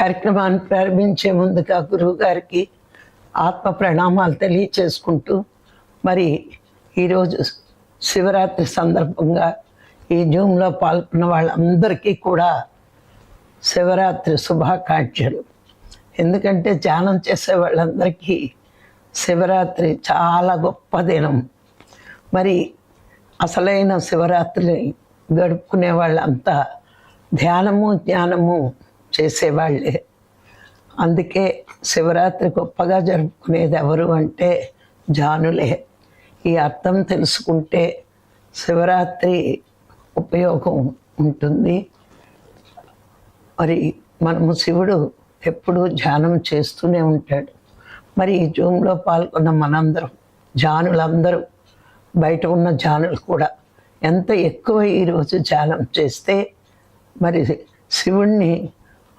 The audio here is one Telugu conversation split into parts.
కార్యక్రమాన్ని ప్రారంభించే ముందుగా గురువు గారికి ఆత్మ ప్రణామాలు తెలియచేసుకుంటూ మరి ఈరోజు శివరాత్రి సందర్భంగా ఈ జూమ్లో పాల్గొన్న వాళ్ళందరికీ కూడా శివరాత్రి శుభాకాంక్షలు. ఎందుకంటే ధ్యానం చేసే వాళ్ళందరికీ శివరాత్రి చాలా గొప్ప దినం. మరి అసలైన శివరాత్రిని గడుపుకునే వాళ్ళంతా ధ్యానము జ్ఞానము చేసేవాళ్ళే. అందుకే శివరాత్రి గొప్పగా జరుపుకునేది ఎవరు అంటే జానులే. ఈ అర్థం తెలుసుకుంటే శివరాత్రి ఉపయోగం ఉంటుంది. మరి మనము శివుడు ఎప్పుడూ ధ్యానం చేస్తూనే ఉంటాడు. మరి ఈ జూమ్లో పాల్గొన్న మనందరం జానులందరూ బయట ఉన్న జానులు కూడా ఎంత ఎక్కువ ఈరోజు ధ్యానం చేస్తే మరి శివుణ్ణి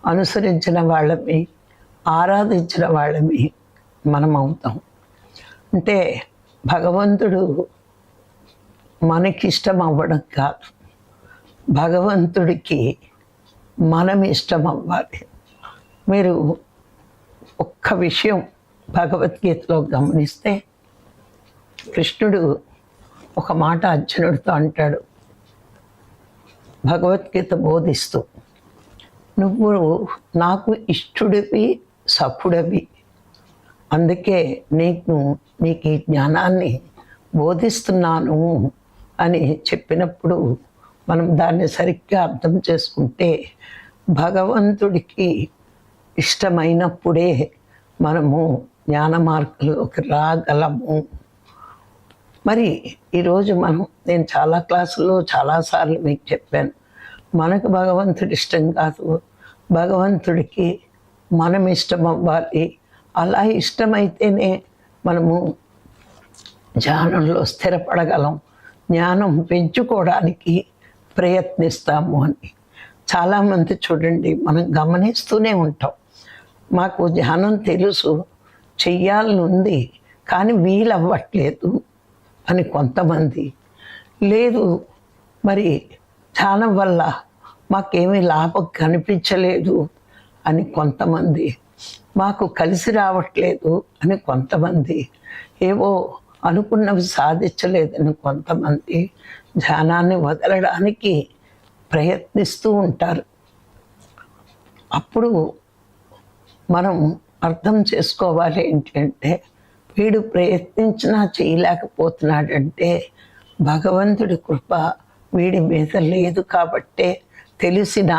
అనుసరించిన వాళ్ళమి ఆరాధించిన వాళ్ళమి మనం అవుతాం అంటే భగవంతుడు మనకిష్టం అవ్వడం కాదు. భగవంతుడికి మనం ఇష్టం అవ్వాలి మీరు ఒక్క విషయం భగవద్గీతలో గమనిస్తే కృష్ణుడు ఒక మాట అర్జునుడితో అంటాడు. భగవద్గీత బోధిస్తూ నువ్వు నాకు ఇష్టుడివి సఖుడవి అందుకే నీకు నీకు ఈ జ్ఞానాన్ని బోధిస్తున్నాను అని చెప్పినప్పుడు మనం దాన్ని సరిగ్గా అర్థం చేసుకుంటే భగవంతుడికి ఇష్టమైనప్పుడే మనము జ్ఞాన మార్గంలోకి రాగలము. మరి ఈరోజు మనం నేను చాలా క్లాసుల్లో చాలాసార్లు మీకు చెప్పాను మనకు భగవంతుడి ఇష్టం కాదు. భగవంతుడికి మనం ఇష్టం అవ్వాలి అలా ఇష్టమైతేనే మనము ధ్యానంలో స్థిరపడగలం. జ్ఞానం పెంచుకోవడానికి ప్రయత్నిస్తాము అని. చాలామంది చూడండి మనం గమనిస్తూనే ఉంటాం. మాకు ధ్యానం తెలుసు చెయ్యాలని ఉంది కానీ వీలవ్వట్లేదు అని కొంతమంది. లేదు మరి ధ్యానం వల్ల మాకేమీ లాభం కనిపించలేదు అని కొంతమంది. మాకు కలిసి రావట్లేదు అని కొంతమంది. ఏవో అనుకున్నవి సాధించలేదని కొంతమంది ధ్యానాన్ని వదలడానికి ప్రయత్నిస్తూ ఉంటారు. అప్పుడు మనం అర్థం చేసుకోవాలి ఏంటంటే వీడు ప్రయత్నించినా చేయలేకపోతున్నాడంటే భగవంతుడి కృప వీడి మీద లేదు కాబట్టే తెలిసినా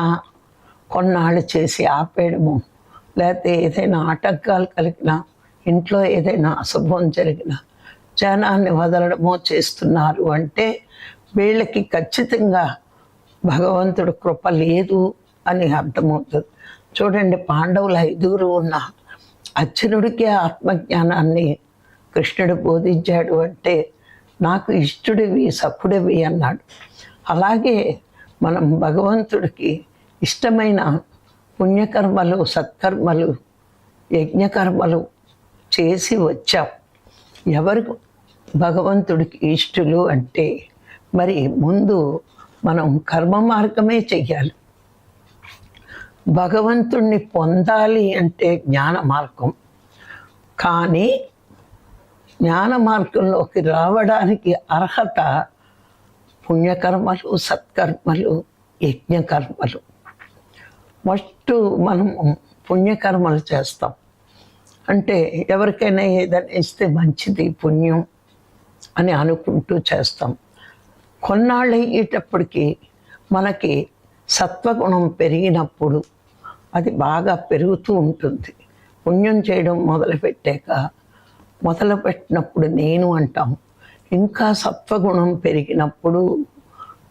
కొన్నాళ్ళు చేసి ఆపేయడము. లేకపోతే ఏదైనా ఆటంకాలు కలిగినా ఇంట్లో ఏదైనా అశుభం జరిగినా జనాన్ని వదలడమో చేస్తున్నారు అంటే వీళ్ళకి ఖచ్చితంగా భగవంతుడు కృప లేదు అని అర్థమవుతుంది. చూడండి పాండవులు ఐదుగురు ఉన్న అర్జునుడికి ఆత్మజ్ఞానాన్ని కృష్ణుడు బోధించాడు అంటే నాకు ఇష్టడివి సఖుడివి అన్నాడు. అలాగే మనం భగవంతుడికి ఇష్టమైన పుణ్యకర్మలు సత్కర్మలు యజ్ఞకర్మలు చేసి వచ్చాం. ఎవరు భగవంతుడికి ఇష్టలు అంటే మరి ముందు మనం కర్మ మార్గమే చెయ్యాలి. భగవంతుణ్ణి పొందాలి అంటే జ్ఞాన మార్గం. కానీ జ్ఞాన మార్గంలోకి రావడానికి అర్హత పుణ్యకర్మలు సత్కర్మలు యజ్ఞకర్మలు. ఫస్ట్ మనం పుణ్యకర్మలు చేస్తాం. అంటే ఎవరికైనా ఏదైనా ఇస్తే మంచిది పుణ్యం అని అనుకుంటూ చేస్తాం. కొన్నాళ్ళు అయ్యేటప్పటికి మనకి సత్వగుణం పెరిగినప్పుడు అది బాగా పెరుగుతూ ఉంటుంది. పుణ్యం చేయడం మొదలుపెట్టాక మొదలుపెట్టినప్పుడు నేను అంటాం ఇంకా సత్వగుణం పెరిగినప్పుడు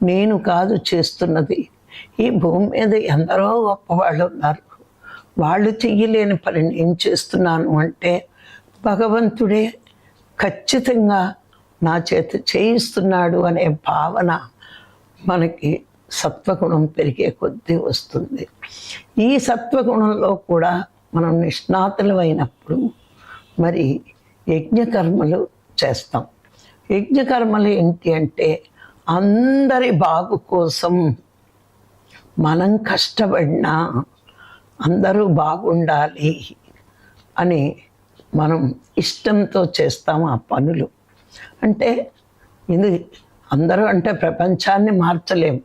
నేను కాదు చేస్తున్నది. ఈ భూమి మీద ఎందరో గొప్పవాళ్ళు ఉన్నారు. వాళ్ళు చెయ్యలేని పని నేను చేస్తున్నాను అంటే భగవంతుడే ఖచ్చితంగా నా చేత చేయిస్తున్నాడు అనే భావన మనకి సత్వగుణం పెరిగే కొద్దీ వస్తుంది. ఈ సత్వగుణంలో కూడా మనం నిష్ణాతులమైనప్పుడు మరి యజ్ఞకర్మలు చేస్తాం. యజ్ఞకర్మలు ఏంటి అంటే అందరి బాగు కోసం మనం కష్టపడినా అందరూ బాగుండాలి అని మనం ఇష్టంతో చేస్తాం ఆ పనులు. అంటే ఇది అందరూ అంటే ప్రపంచాన్ని మార్చలేము.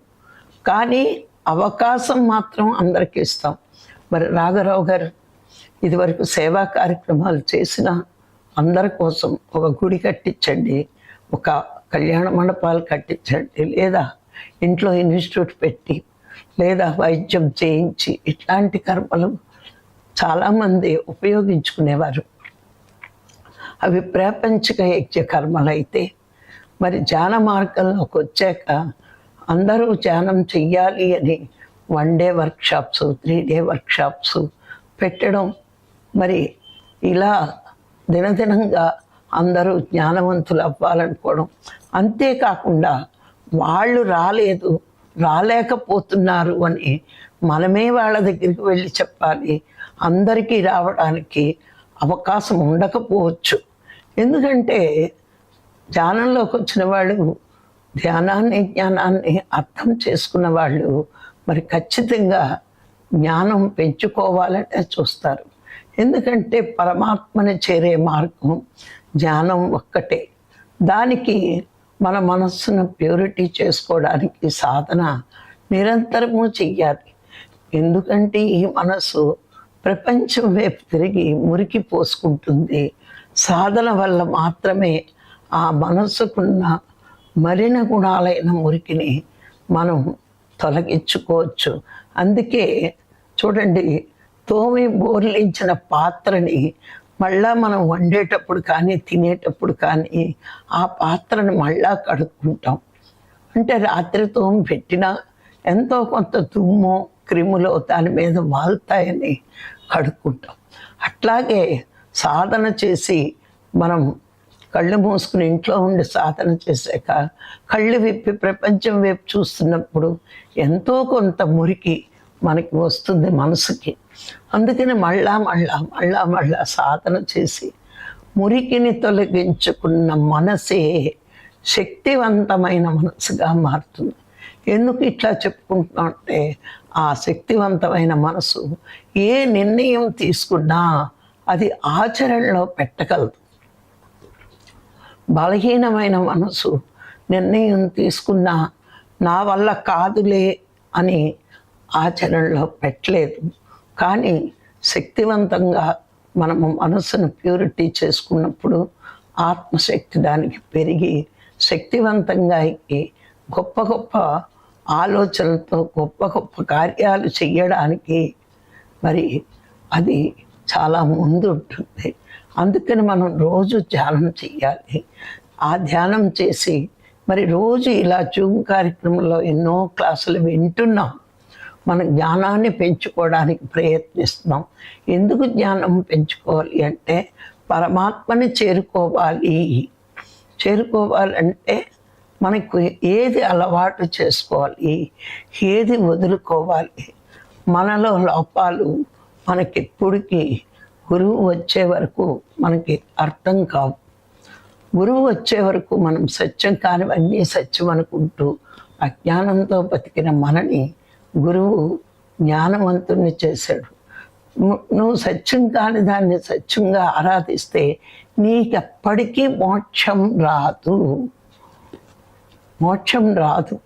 కానీ అవకాశం మాత్రం అందరికీ ఇస్తాం. మరి రాఘరావు గారు ఇదివరకు సేవా కార్యక్రమాలు చేసిన అందరి కోసం ఒక గుడి కట్టించండి ఒక కళ్యాణ మండపాలు కట్టించండి లేదా ఇంట్లో ఇన్స్టిట్యూట్ పెట్టి లేదా వైద్యం చేయించి ఇట్లాంటి కర్మలు చాలామంది ఉపయోగించుకునేవారు. అవి ప్రాపంచిక యజ్ఞ కర్మలు అయితే మరి ధ్యాన మార్గంలోకి వచ్చాక అందరూ ధ్యానం చెయ్యాలి అని one day workshops three day workshops పెట్టడం మరి ఇలా దినదినంగా అందరూ జ్ఞానవంతులు అవ్వాలనుకోవడం అంతేకాకుండా వాళ్ళు రాలేదు రాలేకపోతున్నారు అని మనమే వాళ్ళ దగ్గరికి వెళ్ళి చెప్పాలి. అందరికీ రావడానికి అవకాశం ఉండకపోవచ్చు. ఎందుకంటే ధ్యానంలోకి వచ్చిన వాళ్ళు ధ్యానాన్ని జ్ఞానాన్ని అర్థం చేసుకున్న వాళ్ళు మరి ఖచ్చితంగా జ్ఞానం పెంచుకోవాలనే చూస్తారు. ఎందుకంటే పరమాత్మని చేరే మార్గం జ్ఞానం ఒక్కటే. దానికి మన మనస్సును ప్యూరిటీ చేసుకోవడానికి సాధన నిరంతరము చెయ్యాలి. ఎందుకంటే ఈ మనసు ప్రపంచం వైపు తిరిగి మురికి పోసుకుంటుంది. సాధన వల్ల మాత్రమే ఆ మనసుకున్న మరిన గుణాలైన మురికిని మనం తొలగించుకోవచ్చు. అందుకే చూడండి తోమి బోర్లించిన పాత్రని మళ్ళా మనం వండేటప్పుడు కానీ తినేటప్పుడు కానీ ఆ పాత్రను మళ్ళా కడుక్కుంటాం. అంటే రాత్రితో పెట్టిన పెట్టినా ఎంతో కొంత దుమ్ము క్రిములు దాని మీద వాళ్తాయని కడుక్కుంటాం. అట్లాగే సాధన చేసి మనం కళ్ళు మూసుకుని ఇంట్లో ఉండి సాధన చేశాక కళ్ళు విప్పి ప్రపంచం వైపు చూస్తున్నప్పుడు ఎంతో కొంత మురికి మనకి వస్తుంది మనసుకి. అందుకని మళ్ళా మళ్ళా మళ్ళా మళ్ళా సాధన చేసి మురికిని తొలగించుకున్న మనసే శక్తివంతమైన మనసుగా మారుతుంది. ఎందుకు ఇట్లా చెప్పుకుంటున్నాం అంటే ఆ శక్తివంతమైన మనసు ఏ నిర్ణయం తీసుకున్నా అది ఆచరణలో పెట్టగలదు. బలహీనమైన మనసు నిర్ణయం తీసుకున్నా నా వల్ల కాదులే అని ఆచరణలో పెట్టలేదు. కానీ శక్తివంతంగా మనము మనసును ప్యూరిటీ చేసుకున్నప్పుడు ఆత్మశక్తి దానికి పెరిగి శక్తివంతంగా ఎక్కి గొప్ప గొప్ప ఆలోచనలతో గొప్ప గొప్ప కార్యాలు చెయ్యడానికి మరి అది చాలా ముందు ఉంటుంది. అందుకని మనం రోజు ధ్యానం చెయ్యాలి. ఆ ధ్యానం చేసి మరి రోజు ఇలా జూమ్ కార్యక్రమంలో ఎన్నో క్లాసులు వింటున్నాం. మన జ్ఞానాన్ని పెంచుకోవడానికి ప్రయత్నిస్తున్నాం. ఎందుకు జ్ఞానం పెంచుకోవాలి అంటే పరమాత్మని చేరుకోవాలి. చేరుకోవాలంటే మనకు ఏది అలవాటు చేసుకోవాలి? ఏది వదులుకోవాలి? మనలో లోపాలు మనకెప్పటికీ గురువు వచ్చే వరకు మనకి అర్థం కావు. గురువు వచ్చే వరకు మనం సత్యం కానివన్నీ సత్యం అనుకుంటూ అజ్ఞానంతో బతికిన మనని గురువు జ్ఞానవంతుణ్ణి చేశాడు. ను- నువ్వు సత్యం కాని దాన్ని సత్యంగా ఆరాధిస్తే నీకెప్పటికీ మోక్షం రాదు. మోక్షం రాదు.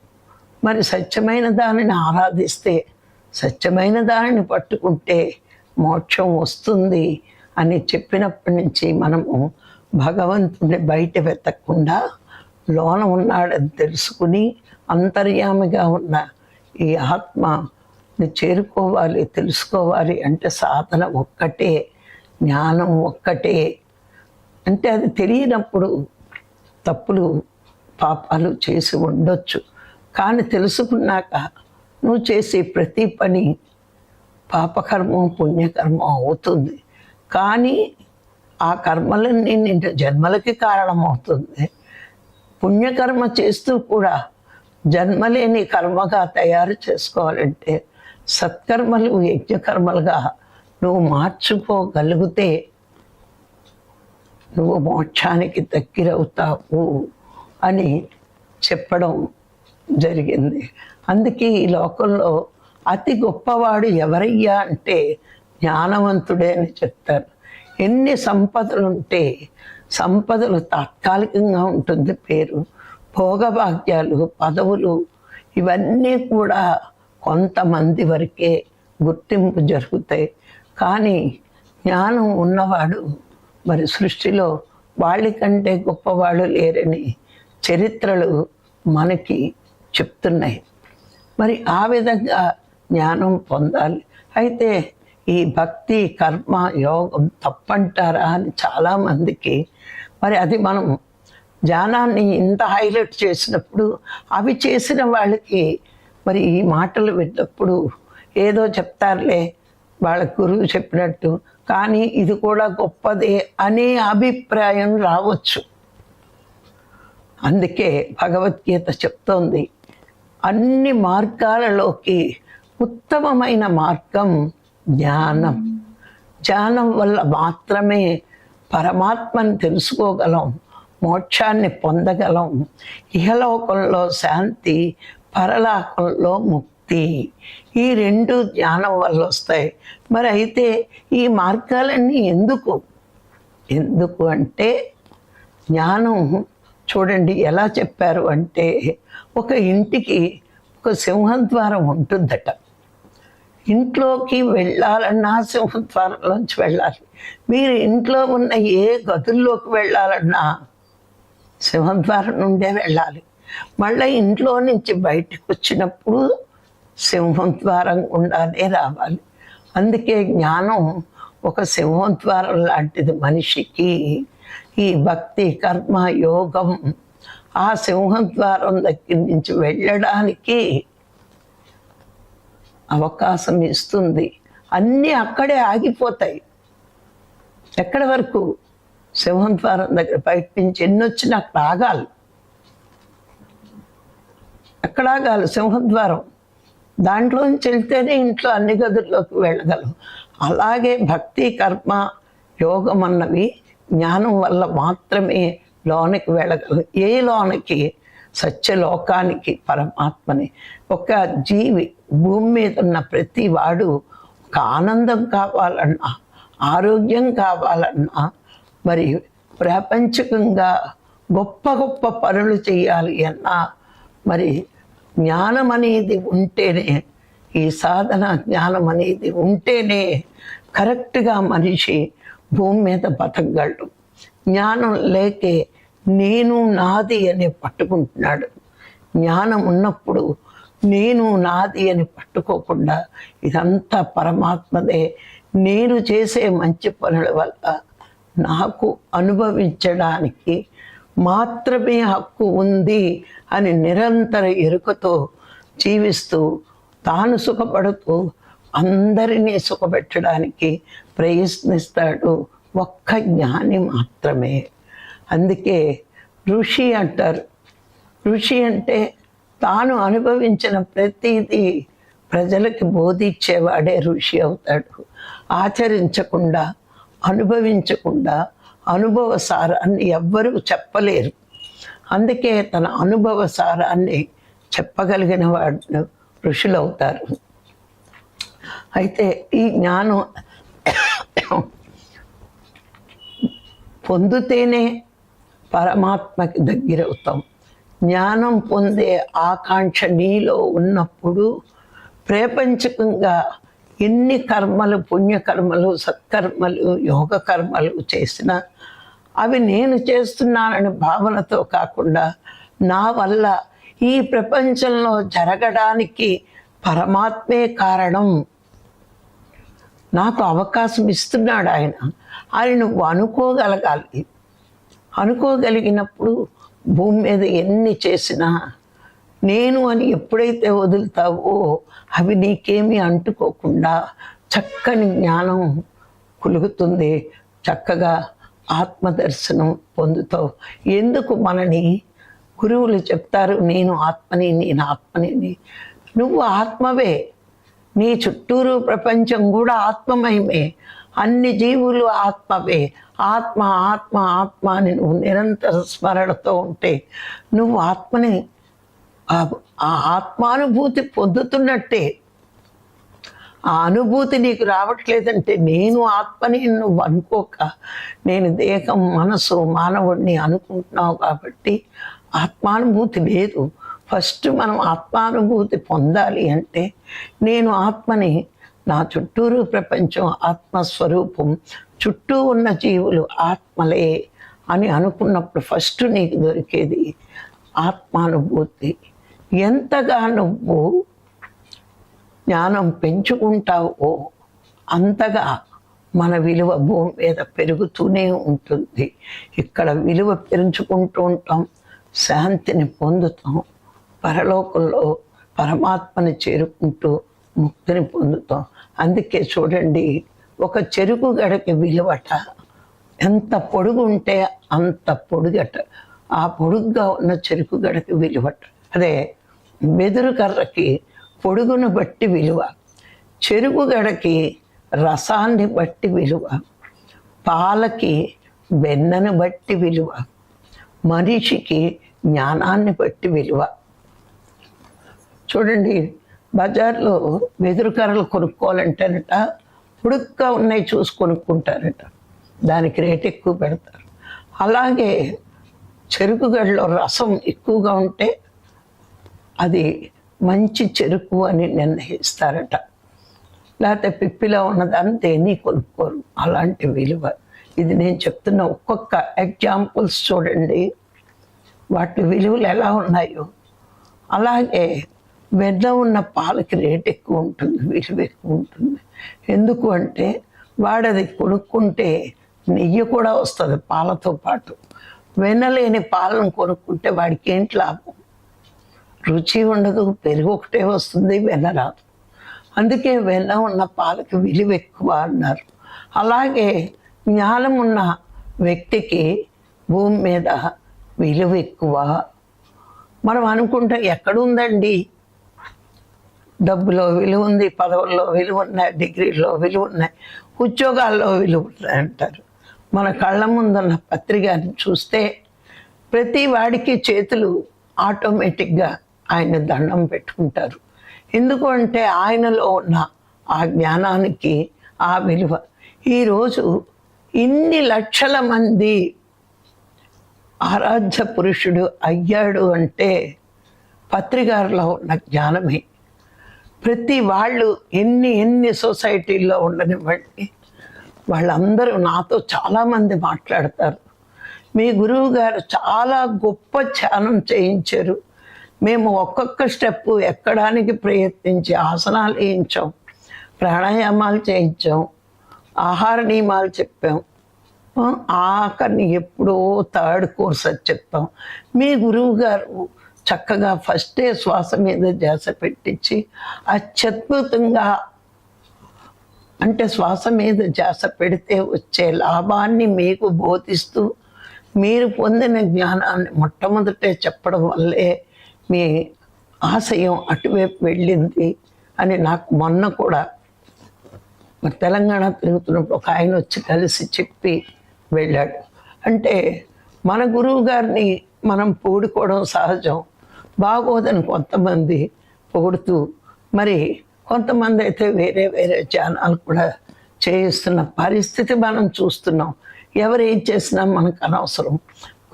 మరి సత్యమైన దానిని ఆరాధిస్తే సత్యమైన దానిని పట్టుకుంటే మోక్షం వస్తుంది అని చెప్పినప్పటి నుంచి మనము భగవంతుని బయట వెతకుండా లోన ఉన్నాడని తెలుసుకుని అంతర్యామిగా ఉన్న ఈ ఆత్మని చేరుకోవాలి తెలుసుకోవాలి అంటే సాధన ఒక్కటే జ్ఞానం ఒక్కటే. అంటే అది తెలియనప్పుడు తప్పులు పాపాలు చేసి ఉండొచ్చు. కానీ తెలుసుకున్నాక నువ్వు చేసే ప్రతి పని పాపకర్మం పుణ్యకర్మం అవుతుంది. కానీ ఆ కర్మలన్నీ నిండు జన్మలకి కారణమవుతుంది. పుణ్యకర్మ చేస్తూ కూడా జన్మలేని కర్మగా తయారు చేసుకోవాలంటే సత్కర్మలు యజ్ఞకర్మలుగా నువ్వు మార్చుకోగలిగితే నువ్వు మోక్షానికి దగ్గరవుతావు అని చెప్పడం జరిగింది. అందుకే ఈ లోకంలో అతి గొప్పవాడు ఎవరయ్యా అంటే జ్ఞానవంతుడే అని చెప్తారు. ఎన్ని సంపదలు ఉంటే సంపదలు తాత్కాలికంగా ఉంటుంది పేరు. భోగభాగ్యాలు పదవులు ఇవన్నీ కూడా కొంతమంది వరకే గుర్తింపు జరుగుతాయి. కానీ జ్ఞానం ఉన్నవాడు మరి సృష్టిలో వాళ్ళకంటే గొప్పవాళ్ళు లేరని చరిత్రలు మనకి చెప్తున్నాయి. మరి ఆ విధంగా జ్ఞానం పొందాలి. అయితే ఈ భక్తి కర్మ యోగం తప్పంటారా అని చాలామందికి మరి అది మనం జానాన్ని ఇంత హైలైట్ చేసినప్పుడు అవి చేసిన వాళ్ళకి మరి ఈ మాటలు విన్నప్పుడు ఏదో చెప్తారులే వాళ్ళ గురువు చెప్పినట్టు. కానీ ఇది కూడా గొప్పదే అనే అభిప్రాయం రావచ్చు. అందుకే భగవద్గీత చెప్తోంది అన్ని మార్గాలలోకి ఉత్తమమైన మార్గం జ్ఞానం. జ్ఞానం వల్ల మాత్రమే పరమాత్మని తెలుసుకోగలం. మోక్షాన్ని పొందగలం. ఇహలోకంలో శాంతి పరలోకంలో ముక్తి. ఈ రెండు జ్ఞానం వల్ల వస్తాయి. మరి అయితే ఈ మార్గాలన్నీ ఎందుకు? ఎందుకు అంటే జ్ఞానం చూడండి ఎలా చెప్పారు అంటే ఒక ఇంటికి ఒక సింహద్వారం ఉంటుందట. ఇంట్లోకి వెళ్ళాలన్నా సింహద్వారంలోంచి వెళ్ళాలి. మీరు ఇంట్లో ఉన్న ఏ గదుల్లోకి వెళ్ళాలన్నా సింహద్వారం నుండే వెళ్ళాలి. మళ్ళీ ఇంట్లో నుంచి బయటకు వచ్చినప్పుడు సింహం ద్వారం గుండానే రావాలి. అందుకే జ్ఞానం ఒక సింహం ద్వారం లాంటిది మనిషికి. ఈ భక్తి కర్మ యోగం ఆ సింహం ద్వారం దగ్గర నుంచి వెళ్ళడానికి అవకాశం ఇస్తుంది. అన్నీ అక్కడే ఆగిపోతాయి. ఎక్కడి వరకు? సింహం ద్వారం దగ్గర బయట నుంచి ఎన్ని వచ్చినా అక్కడ ఆగాలి? ఎక్కడ ఆగాలి సింహద్వారం దాంట్లోంచి వెళ్తేనే ఇంట్లో అన్ని గదుల్లోకి వెళ్ళగలం. అలాగే భక్తి కర్మ యోగం అన్నవి జ్ఞానం వల్ల మాత్రమే లోనికి వెళ్ళగలం. ఏ లోనికి? సత్యలోకానికి పరమాత్మని. ఒక జీవి భూమి మీద ఉన్న ప్రతి వాడు ఒక ఆనందం కావాలన్నా ఆరోగ్యం కావాలన్నా మరి ప్రాపంచికంగా గొప్ప గొప్ప పనులు చేయాలి అన్నా మరి జ్ఞానం అనేది ఉంటేనే ఈ సాధన జ్ఞానం అనేది ఉంటేనే కరెక్ట్గా మనిషి భూమి మీద బతకగలడు. జ్ఞానం లేకే నేను నాది అని పట్టుకుంటున్నాడు. జ్ఞానం ఉన్నప్పుడు నేను నాది అని పట్టుకోకుండా ఇదంతా పరమాత్మదే. నేను చేసే మంచి పనుల వల్ల నాకు అనుభవించడానికి మాత్రమే హక్కు ఉంది అని నిరంతర ఎరుకతో జీవిస్తూ తాను సుఖపడుతూ అందరినీ సుఖపెట్టడానికి ప్రయత్నిస్తాడు ఒక్క జ్ఞాని మాత్రమే. అందుకే ఋషి అంటారు ఋషి అంటే తాను అనుభవించిన ప్రతిదీ ప్రజలకి బోధించేవాడే ఋషి అవుతాడు. ఆచరించకుండా అనుభవించకుండా అనుభవ సారాన్ని ఎవ్వరూ చెప్పలేరు. అందుకే తన అనుభవ సారాన్ని చెప్పగలిగిన వాడు ఋషులు అవుతారు అయితే ఈ జ్ఞానం పొందితేనే పరమాత్మకి దగ్గరవుతాం జ్ఞానం పొందే ఆకాంక్ష నీలో ఉన్నప్పుడు ప్రపంచకంగా ఎన్ని కర్మలు పుణ్యకర్మలు సత్కర్మలు యోగ కర్మలు చేసినా అవి నేను చేస్తున్నానని భావనతో కాకుండా నా వల్ల ఈ ప్రపంచంలో జరగడానికి పరమాత్మే కారణం. నాకు అవకాశం ఇస్తున్నాడు ఆయన. ఆయన నువ్వు అనుకోగలగాలి. అనుకోగలిగినప్పుడు భూమి మీద ఎన్ని చేసినా నేను అని ఎప్పుడైతే వదులుతావో అవి నీకేమీ అంటుకోకుండా చక్కని జ్ఞానం కులుగుతుంది. చక్కగా ఆత్మదర్శనం పొందుతావు. ఎందుకు మనని గురువులు చెప్తారు నేను ఆత్మని నేను ఆత్మని నువ్వు ఆత్మవే. నీ చుట్టూరు ప్రపంచం కూడా ఆత్మమయమే. అన్ని జీవులు ఆత్మవే. ఆత్మ ఆత్మ ఆత్మ అని నువ్వు నిరంతర స్మరణతో ఉంటే నువ్వు ఆత్మని. ఆ- ఆత్మానుభూతి పొందుతున్నట్టే ఆ అనుభూతి నీకు రావట్లేదంటే నేను ఆత్మని నువ్వు అనుకోక నేను దేహం మనసు మానవుడిని అనుకుంటున్నావు కాబట్టి ఆత్మానుభూతి లేదు. ఫస్ట్ మనం ఆత్మానుభూతి పొందాలి అంటే నేను ఆత్మని నా చుట్టూరు ప్రపంచం ఆత్మస్వరూపం చుట్టూ ఉన్న జీవులు ఆత్మలే అని అనుకున్నప్పుడు ఫస్ట్ నీకు దొరికేది ఆత్మానుభూతి. ఎంతగా నువ్వు జ్ఞానం పెంచుకుంటావో అంతగా మన విలువ భూమి మీద పెరుగుతూనే ఉంటుంది. ఇక్కడ విలువ పెంచుకుంటూ ఉంటాం శాంతిని పొందుతాం పరలోకంలో పరమాత్మని చేరుకుంటూ ముక్తిని పొందుతాం. అందుకే చూడండి ఒక చెరుకు గడకి విలువట ఎంత పొడుగు ఉంటే అంత పొడుగట. ఆ పొడుగ్గా ఉన్న చెరుకు గడకి విలువట. అదే వెదురు కర్రకి పొడుగును బట్టి విలువ చెరుకు గడకి రసాన్ని బట్టి విలువ పాలకి వెన్నను బట్టి విలువ మనిషికి జ్ఞానాన్ని బట్టి విలువ. చూడండి బజార్లో వెదురు కర్రలు కొనుక్కోవాలంటేనట పొడుగ్గా ఉన్నాయి చూసి కొనుక్కుంటారట. దానికి రేట్ ఎక్కువ పెడతారు. అలాగే చెరుకు గడలో రసం ఎక్కువగా ఉంటే అది మంచి చెరుకు అని నిర్ణయిస్తారట. లేకపోతే పిప్పిలో ఉన్నదాన్ని దేన్ని కొనుక్కోరు. అలాంటి విలువ. ఇది నేను చెప్తున్న ఒక్కొక్క ఎగ్జాంపుల్స్ చూడండి. వాటి విలువలు ఎలా ఉన్నాయో. అలాగే వెన్న ఉన్న పాలకి రేట్ ఎక్కువ ఉంటుంది విలువ ఎక్కువ ఉంటుంది. ఎందుకు అంటే వాడది కొనుక్కుంటే నెయ్యి కూడా వస్తుంది పాలతో పాటు. వెన్నలేని పాలను కొనుక్కుంటే వాడికి ఏంటి లాభం? రుచి ఉండదు పెరుగు ఒకటే వస్తుంది వెన్న రాదు. అందుకే వెన్న ఉన్న పాలకు విలువ ఎక్కువ అన్నారు. అలాగే జ్ఞానం ఉన్న వ్యక్తికి భూమి మీద విలువ ఎక్కువ. మనం అనుకుంటే ఎక్కడుందండి? డబ్బులో విలువ ఉంది పదవుల్లో విలువ ఉన్నాయి డిగ్రీలో విలువ ఉన్నాయి ఉద్యోగాల్లో విలువ ఉన్నాయి అంటారు. మన కళ్ళ ముందున్న పత్రికని చూస్తే ప్రతి వాడికి చేతులు ఆటోమేటిక్గా ఆయన దండం పెట్టుకుంటారు. ఎందుకు అంటే ఆయనలో ఉన్న ఆ జ్ఞానానికి ఆ విలువ. ఈరోజు ఇన్ని లక్షల మంది ఆరాధ్య పురుషుడు అయ్యాడు అంటే పత్రికారులో ఉన్న జ్ఞానమే. ప్రతి వాళ్ళు ఎన్ని ఎన్ని సొసైటీల్లో ఉండనివ్వండి వాళ్ళందరూ నాతో చాలామంది మాట్లాడతారు. మీ గురువు గారు చాలా గొప్ప ధ్యానం చేయించారు. మేము ఒక్కొక్క స్టెప్ ఎక్కడానికి ప్రయత్నించి ఆసనాలు వేయించాం ప్రాణాయామాలు చేయించాం ఆహార నియమాలు చెప్పాం. ఆఖరిని ఎప్పుడో థర్డ్ కోర్స్ అది చెప్తాం మీ గురువు గారు చక్కగా ఫస్టే శ్వాస మీద ధ్యాస పెట్టించి అత్యద్భుతంగా అంటే శ్వాస మీద ధ్యాస పెడితే వచ్చే లాభాన్ని మీకు బోధిస్తూ మీరు పొందిన జ్ఞానాన్ని మొట్టమొదటే చెప్పడం వల్లే మీ ఆశయం అటువైపు వెళ్ళింది అని నాకు మొన్న కూడా మరి తెలంగాణ తిరుగుతున్నప్పుడు ఒక ఆయన వచ్చి కలిసి చెప్పి వెళ్ళాడు. అంటే మన గురువు గారిని మనం పొగుడుకోవడం సహజం. బాగోదని కొంతమంది పొగుడుతూ మరి కొంతమంది అయితే వేరే వేరే ఛానల్ కూడా చేయిస్తున్న పరిస్థితి మనం చూస్తున్నాం. ఎవరు ఏం చేసినా మనకు అనవసరం.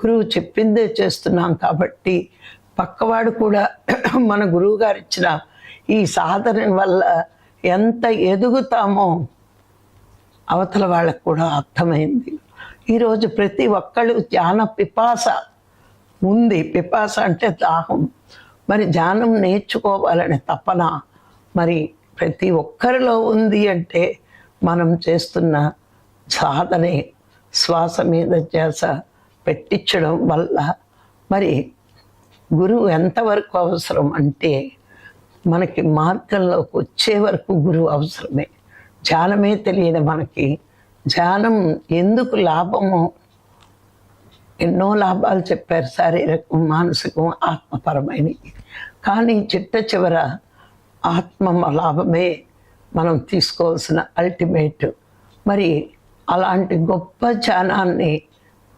గురువు చెప్పిందే చేస్తున్నాం కాబట్టి పక్కవాడు కూడా మన గురువు గారు ఇచ్చిన ఈ సాధన వల్ల ఎంత ఎదుగుతామో అవతల వాళ్ళకు కూడా అర్థమైంది. ఈరోజు ప్రతి ఒక్కళ్ళు ధ్యాన పిపాస ఉంది. పిపాస అంటే దాహం. మరి ధ్యానం నేర్చుకోవాలనే తపన మరి ప్రతి ఒక్కరిలో ఉంది అంటే మనం చేస్తున్న సాధనే శ్వాస మీద ధ్యాస పెట్టించడం వల్ల మరి గురువు ఎంతవరకు అవసరం అంటే మనకి మార్గంలోకి వచ్చే వరకు గురువు అవసరమే. ధ్యానమే తెలియదు మనకి ధ్యానం ఎందుకు లాభమో? ఎన్నో లాభాలు చెప్పారు శారీరకం మానసికం ఆత్మపరమైనవి. కానీ చిట్ట చివర ఆత్మ లాభమే మనం తీసుకోవాల్సిన అల్టిమేట్ మరి అలాంటి గొప్ప ధ్యానాన్ని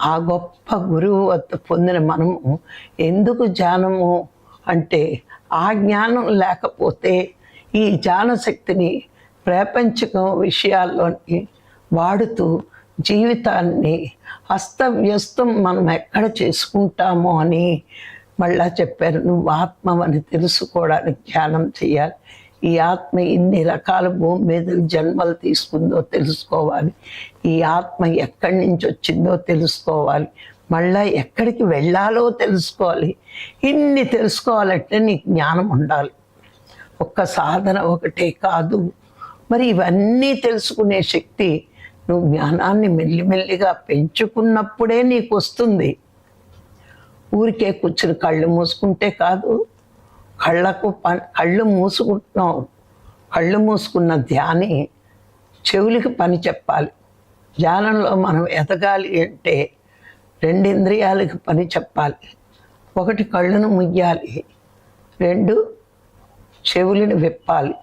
ఆ గొప్ప గురువు వద్ద పొందిన మనము ఎందుకు జ్ఞానము అంటే ఆ జ్ఞానం లేకపోతే ఈ జ్ఞానశక్తిని ప్రాపంచిక విషయాల్లోని వాడుతూ జీవితాన్ని అస్తవ్యస్తం మనం ఎక్కడ చేసుకుంటామో అని మళ్ళా చెప్పారు. నువ్వు ఆత్మవని తెలుసుకోవడానికి ధ్యానం చేయాలి. ఈ ఆత్మ ఎన్ని రకాల భూమి మీద జన్మలు తీసుకుందో తెలుసుకోవాలి. ఈ ఆత్మ ఎక్కడి నుంచి వచ్చిందో తెలుసుకోవాలి. మళ్ళా ఎక్కడికి వెళ్ళాలో తెలుసుకోవాలి. ఇన్ని తెలుసుకోవాలంటే నీకు జ్ఞానం ఉండాలి. ఒక్క సాధన ఒకటే కాదు. మరి ఇవన్నీ తెలుసుకునే శక్తి నువ్వు జ్ఞానాన్ని మెల్లిమెల్లిగా పెంచుకున్నప్పుడే నీకు వస్తుంది. ఊరికే కూర్చుని కళ్ళు మూసుకుంటే కాదు. కళ్ళకు ప- కళ్ళు మూసుకుంటున్నాం కళ్ళు మూసుకున్న ధ్యాని చెవులకి పని చెప్పాలి. ధ్యానంలో మనం ఎదగాలి అంటే రెండు ఇంద్రియాలకి పని చెప్పాలి. ఒకటి కళ్ళను ముయ్యాలి. రెండు చెవులను విప్పాలి.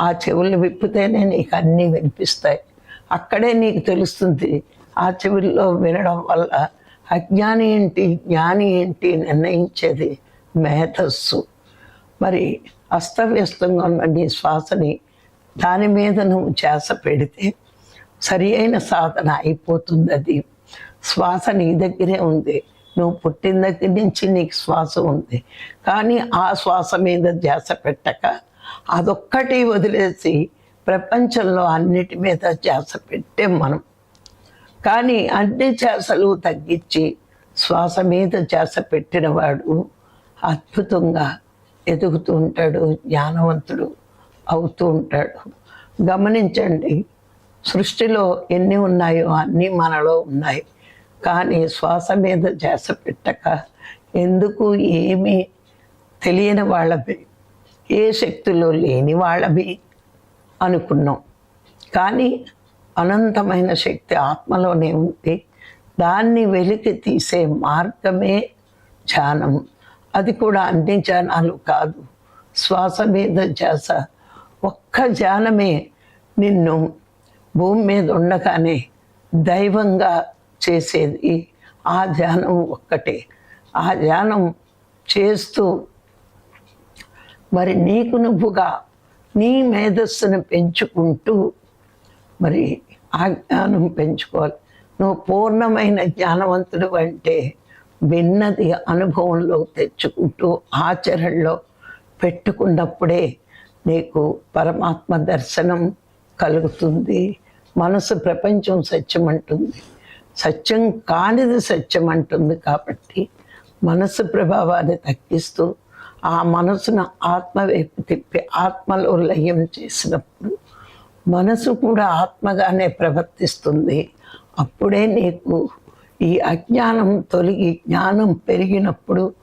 ఆ చెవులను విప్పితేనే నీకు అన్నీ వినిపిస్తాయి. అక్కడే నీకు తెలుస్తుంది ఆ చెవుల్లో వినడం వల్ల అజ్ఞాని ఏంటి జ్ఞాని ఏంటి నిర్ణయించేది. మేధస్సు. మరి అస్తవ్యస్తంగా ఉన్న నీ శ్వాసని దాని మీద నువ్వు చేస పెడితే సరి అయిన సాధన అయిపోతుంది అది. శ్వాస నీ దగ్గరే ఉంది. నువ్వు పుట్టిన దగ్గర నుంచి నీకు శ్వాస ఉంది. కానీ ఆ శ్వాస మీద ధ్యాస పెట్టక అదొక్కటి వదిలేసి ప్రపంచంలో అన్నిటి మీద ధ్యాస పెట్టే మనం. కానీ అన్ని ధ్యాసలు తగ్గించి శ్వాస మీద ధ్యాస పెట్టినవాడు అద్భుతంగా ఎదుగుతూ ఉంటాడు జ్ఞానవంతుడు అవుతూ ఉంటాడు. గమనించండి సృష్టిలో ఎన్ని ఉన్నాయో అన్నీ మనలో ఉన్నాయి. కానీ శ్వాస మీద చేస పెట్టక ఎందుకు ఏమీ తెలియని వాళ్ళవి? ఏ శక్తులు లేని వాళ్ళవి? అనుకున్నాం. కానీ అనంతమైన శక్తి ఆత్మలోనే ఉంది. దాన్ని వెలికి తీసే మార్గమే ధ్యానం. అది కూడా అన్ని ధ్యానాలు కాదు. శ్వాస మీద ధ్యాస ఒక్క జానమే నిన్ను భూమి మీద ఉండగానే దైవంగా చేసేది ఆ ధ్యానం ఒక్కటే. ఆ ధ్యానం చేస్తూ మరి నీకు నువ్వుగా నీ మేధస్సును పెంచుకుంటూ మరి ఆ జ్ఞానం పెంచుకోవాలి. నువ్వు పూర్ణమైన జ్ఞానవంతుడు అంటే విన్నది అనుభవంలో తెచ్చుకుంటూ ఆచరణలో పెట్టుకున్నప్పుడే నీకు పరమాత్మ దర్శనం కలుగుతుంది. మనసు ప్రపంచం సత్యం అంటుంది సత్యం కానిది సత్యం అంటుంది కాబట్టి మనసు ప్రభావాన్ని తగ్గిస్తూ ఆ మనసును ఆత్మవైపు తిప్పి ఆత్మలో లయం చేసినప్పుడు మనసు కూడా ఆత్మగానే ప్రవర్తిస్తుంది. అప్పుడే నీకు ఈ అజ్ఞానం తొలగి జ్ఞానం పెరిగినప్పుడు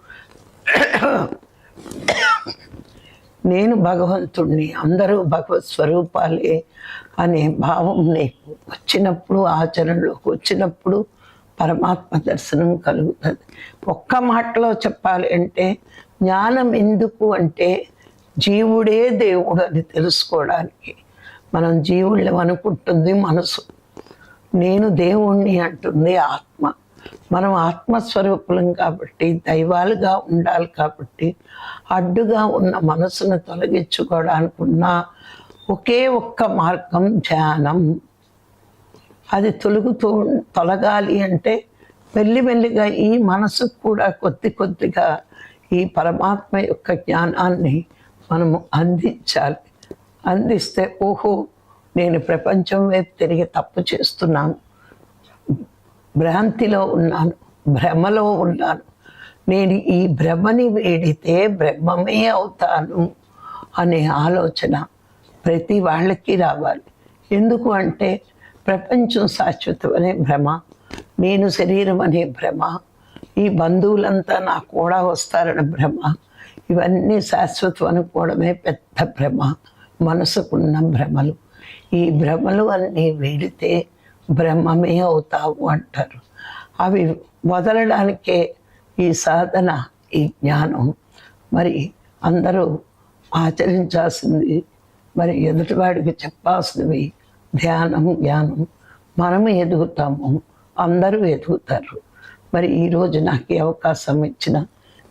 నేను భగవంతుణ్ణి అందరూ భగవత్ స్వరూపాలే అనే భావం నీకు వచ్చినప్పుడు ఆచరణలోకి వచ్చినప్పుడు పరమాత్మ దర్శనం కలుగుతుంది. ఒక్క మాటలో చెప్పాలి అంటే జ్ఞానం ఎందుకు అంటే జీవుడే దేవుడు అని తెలుసుకోవడానికి. మనం జీవుళ్ళం అనుకుంటుంది మనసు. నేను దేవుణ్ణి అంటుంది ఆత్మ. మనం ఆత్మస్వరూపులం కాబట్టి దైవాలుగా ఉండాలి కాబట్టి అడ్డుగా ఉన్న మనసును తొలగించుకోవడానికి ఉన్న ఒకే ఒక్క మార్గం ధ్యానం. అది తొలుగుతూ తొలగాలి అంటే మెల్లిమెల్లిగా ఈ మనసుకు కూడా కొద్ది కొద్దిగా ఈ పరమాత్మ యొక్క జ్ఞానాన్ని మనము అందించాలి. అందిస్తే ఓహో నేను ప్రపంచం వైపు తిరిగి తప్పు చేస్తున్నాను. భ్రాంతిలో ఉన్నాను భ్రమలో ఉన్నాను. నేను ఈ భ్రమని వేడితే బ్రహ్మమే అవుతాను అనే ఆలోచన ప్రతి వాళ్ళకి రావాలి. ఎందుకు అంటే ప్రపంచం శాశ్వతం అనే భ్రమ నేను శరీరం అనే భ్రమ ఈ బంధువులంతా నాకు కూడా వస్తారన్న భ్రమ ఇవన్నీ శాశ్వతం అనుకోవడమే పెద్ద భ్రమ మనసుకున్న భ్రమలు. ఈ భ్రమలు అన్నీ వీడితే బ్రహ్మమే అవుతావు అంటారు. అవి వదలడానికే ఈ సాధన ఈ జ్ఞానం. మరి అందరూ ఆచరించాల్సింది మరి ఎదుటివాడికి చెప్పాల్సినవి ధ్యానం జ్ఞానం. మనం ఎదుగుతాము అందరూ ఎదుగుతారు. మరి ఈరోజు నాకు ఈ అవకాశం ఇచ్చిన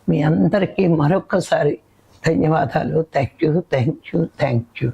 మీ అందరికీ మరొకసారి ధన్యవాదాలు. Thank you thank you thank you.